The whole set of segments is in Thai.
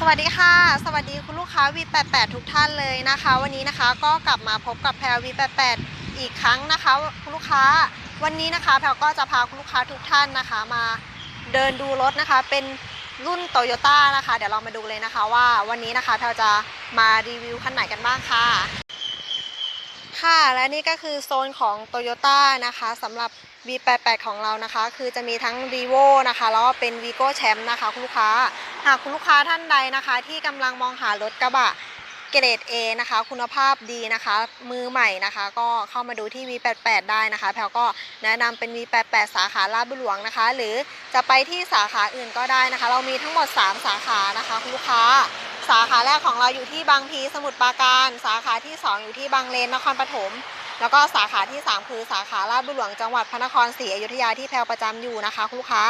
สวัสดีค่ะ สวัสดีคุณลูกค้า V88 ทุกท่านเลยนะคะ วันนี้นะคะก็กลับมาพบกับแพล V88 อีกครั้งนะคะคุณลูกค้าวันนี้นะคะแพลก็จะพาคุณลูกค้าทุกท่านนะคะ มาเดินดูรถนะคะ เป็นรุ่นโตโยต้านะคะ เดี๋ยวเรามาดูเลยนะคะว่าวันนี้นะคะแพลจะมารีวิวคันไหนกันบ้างค่ะ ค่ะและนี่ก็คือโซนของ t o y ยต้านะคะสำหรับ V88 ของเรานะคะ คือจะมีทั้ง r e v o นะคะ แล้วก็เป็น Vigo Champ นะคะ คุณลูกค้า หากคุณลูกค้าท่านใดนะคะ ที่กำลังมองหารถกระบะเกรด A นะคะ คุณภาพดีนะคะ มือใหม่นะคะ ก็เข้ามาดูที่ V88 ได้นะคะแพลก็แนะนำเป็น V88 สาขาลาดบุรีหลวงนะคะ หรือจะไปที่สาขาอื่นก็ได้นะคะ เรามีทั้งหมด 3 สาขานะคะคุณลูกค้า สาขาแรกของเราอยู่ที่บางพลีสมุทรปราการ สาขาที่ 2 อยู่ที่บางเลนนครปฐม แล้วก็สาขาที่ 3 คือสาขาลาดบุรหลวงจังหวัดพระนครศรีอยุธยาที่แพลประจำอยู่นะคะคุณลูกค้า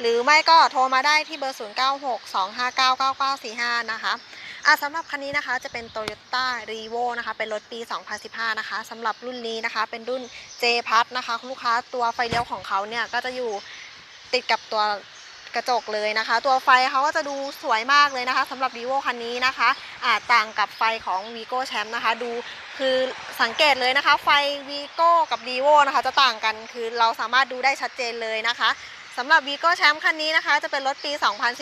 หรือไม่ก็โทรมาได้ที่เบอร์ 0962599945 นะคะอะสำหรับคันนี้นะคะจะเป็น Toyota r e v o นะคะ เป็นรถปี 2015 นะคะสำหรับรุ่นนี้นะคะ เป็นรุ่น J p a s นะคะคุณลูกค้าตัวไฟเลี้ยวของเขาเนี่ยก็จะอยู่ติดกับตัว กระจกเลยนะคะ ตัวไฟเขาก็จะดูสวยมากเลยนะคะสำหรับ r e v o คันนี้นะคะอาจต่างกับไฟของ Vigo Champ นะคะ ดูคือสังเกตเลยนะคะ ไฟ Vigo กับ r e v o นะคะ จะต่างกันคือเราสามารถดูได้ชัดเจนเลยนะคะสำหรับ Vigo Champ คันนี้นะคะ จะเป็นรถปี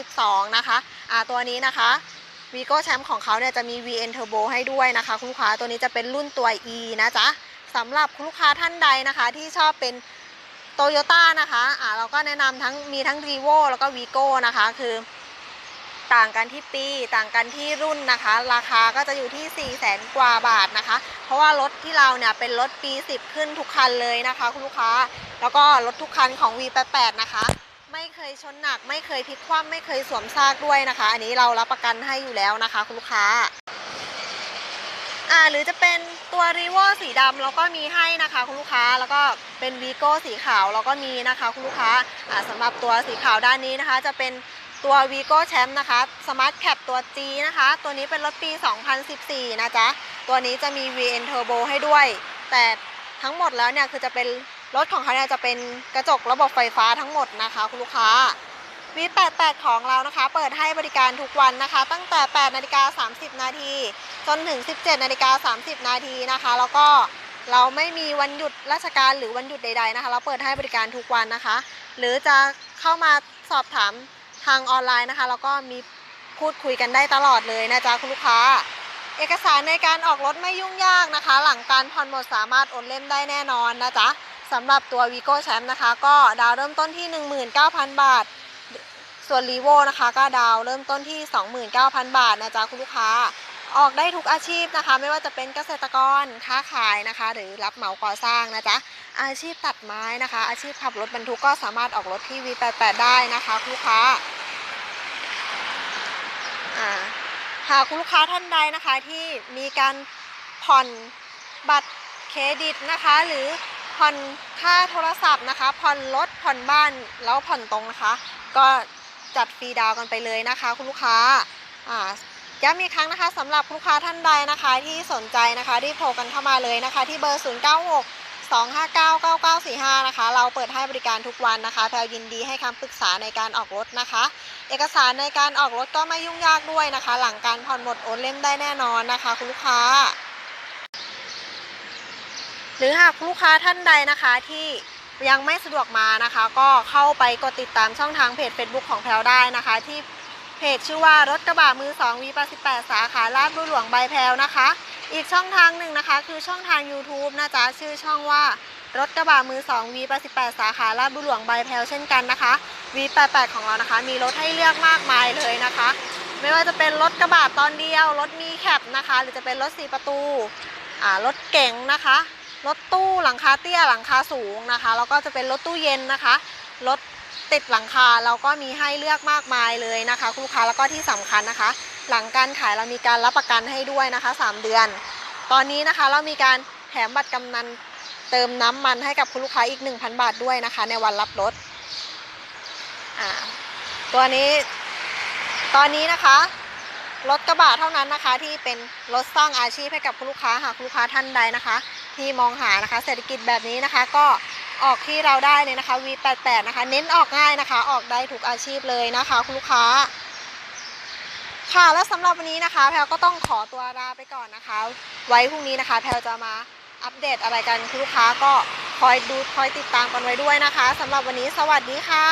2012 นะคะอาตัวนี้นะคะ Vigo Champ ของเขาเนี่ยจะมี VN Turbo ให้ด้วยนะคะคุณลูกค้าตัวนี้จะเป็นรุ่นตัว E นะจ๊ะสำหรับคุณลูกค้าท่านใดนะคะที่ชอบเป็น โตโยต้านะคะอ่าเราก็แนะนำทั้งมีทั้ง r e v o แล้วก็ Vigo นะคะคือต่างกันที่ปีต่างกันที่รุ่นนะคะ ราคาก็จะอยู่ที่4 0 0แสนกว่าบาทนะคะ เพราะว่ารถที่เราเนี่ยเป็นรถปี 10 ขึ้นทุกคันเลยนะคะคุณลูกค้า แล้วก็รถทุกคันของ V88 นะคะ ไม่เคยชนหนัก ไม่เคยพลิกคว่ำไม่เคยสวมซากด้วยนะคะ อันนี้เรารับประกันให้อยู่แล้วนะคะคุณลูกค้า อ่าหรือจะเป็นตัว r e v o สีดำเราก็มีให้นะคะคุณลูกค้าแล้วก็เป็น Vigo สีขาวเราก็มีนะคะคุณลูกค้าอ่าสำหรับตัวสีขาวด้านนี้นะคะ จะเป็นตัว Vigo Champ นะคะ Smart Cap ตัว G นะคะ ตัวนี้เป็นรถปี 2014 นะจ๊ะ ตัวนี้จะมี VN Turbo ให้ด้วย แต่ทั้งหมดแล้วเนี่ยคือจะเป็นรถของเขาเนี่ยจะเป็นกระจกระบบไฟฟ้าทั้งหมดนะคะ คุณลูกค้า V88 ของเรานะคะ เปิดให้บริการทุกวันนะคะ ตั้งแต่ 8 นาฬิกา 30 นาที จนถึง 17 นาฬิกา 30 นาทีนะคะ แล้วก็เราไม่มีวันหยุดราชการหรือวันหยุดใด ๆนะคะ เราเปิดให้บริการทุกวันนะคะ หรือจะเข้ามาสอบถามทางออนไลน์นะคะ แล้วก็มีพูดคุยกันได้ตลอดเลยนะจ๊ะคุณลูกค้า เอกสารในการออกรถไม่ยุ่งยากนะคะ หลังการผ่อนหมดสามารถโอนเล่มได้แน่นอนนะจ๊ะสำหรับตัว Vigo Champ นะคะ ก็ดาวเริ่มต้นที่ 19,000 บาท ส่วน r e v o นะคะก็ดาวเริ่มต้นที่ 29,000 บาทนะจ๊ะคุณลูกค้า ออกได้ทุกอาชีพนะคะ ไม่ว่าจะเป็นเกษตรกรค้าขายนะคะ หรือรับเหมาก่อสร้างนะจ๊ะอาชีพตัดไม้นะคะ อาชีพขับรถบรรทุกก็สามารถออกรถที่ V88 ได้นะคะคุณลูกค้าหากคุณลูกค้าท่านใดนะคะที่มีการผ่อนบัตรเครดิตนะคะ หรือผ่อนค่าโทรศัพท์นะคะ ผ่อนรถผ่อนบ้านแล้วผ่อนตรงนะคะ ก็ จัดฟรีดาวกันไปเลยนะคะ คุณลูกค้าอ่าย้ำอีกครั้งนะคะสำหรับลูกค้าท่านใดนะคะที่สนใจนะคะที่โทรกันเข้ามาเลยนะคะ ที่เบอร์ 0 9 6 2 5 9 9 9 4 5 นะคะ เราเปิดให้บริการทุกวันนะคะแพลยินดีให้คำปรึกษาในการออกรถนะคะ เอกสารในการออกรถก็ไม่ยุ่งยากด้วยนะคะ หลังการผ่อนหมดโอนเล่มได้แน่นอนนะคะ คุณลูกค้า หรือหากลูกค้าท่านใดนะคะที่ ยังไม่สะดวกมานะคะ ก็เข้าไปกดติดตามช่องทางเพจ Facebook ของแพลวได้นะคะ ที่เพจชื่อว่ารถกระบะมือ2 V88 สาขาลาดบุรหลวงใบแพลวนะคะ อีกช่องทางหนึ่งนะคะ คือช่องทาง YouTube นะจ๊ะชื่อช่องว่ารถกระบะมือ2 V88 สาขาลาดบุรหลวงใบแพลวเช่นกันนะคะ V88 ของเรานะคะ มีรถให้เลือกมากมายเลยนะคะ ไม่ว่าจะเป็นรถกระบะตอนเดียว รถมีแคปนะคะ หรือจะเป็นรถ 4 ประตูรถเก๋งนะคะ รถตู้หลังคาเตี้ยหลังคาสูงนะคะ แล้วก็จะเป็นรถตู้เย็นนะคะ รถติดหลังคาเราก็มีให้เลือกมากมายเลยนะคะคุณลูกค้าแล้วก็ที่สำคัญนะคะ หลังการขายเรามีการรับประกันให้ด้วยนะคะ 3 เดือน ตอนนี้นะคะเรามีการแถมบัตรกำนันเติมน้ำมันให้กับคุณลูกค้าอีก 1,000 บาทด้วยนะคะ ในวันรับรถตัวนี้ตอนนี้นะคะรถกระบะเท่านั้นนะคะที่เป็นรถสร้างอาชีพให้กับคุณลูกค้าหากคุณลูกค้าท่านใดนะคะ ที่มองหานะคะ เศรษฐกิจแบบนี้นะคะ ก็ออกที่เราได้เลยนะคะ V88 นะคะ เน้นออกง่ายนะคะ ออกได้ทุกอาชีพเลยนะคะคุณลูกค้า ค่ะแล้วสำหรับวันนี้นะคะ แพลก็ต้องขอตัวลาไปก่อนนะคะ ไว้พรุ่งนี้นะคะ แพลจะมาอัปเดตอะไรกันคุณลูกค้าก็คอยดูคอยติดตามกันไว้ด้วยนะคะสำหรับวันนี้สวัสดีค่ะ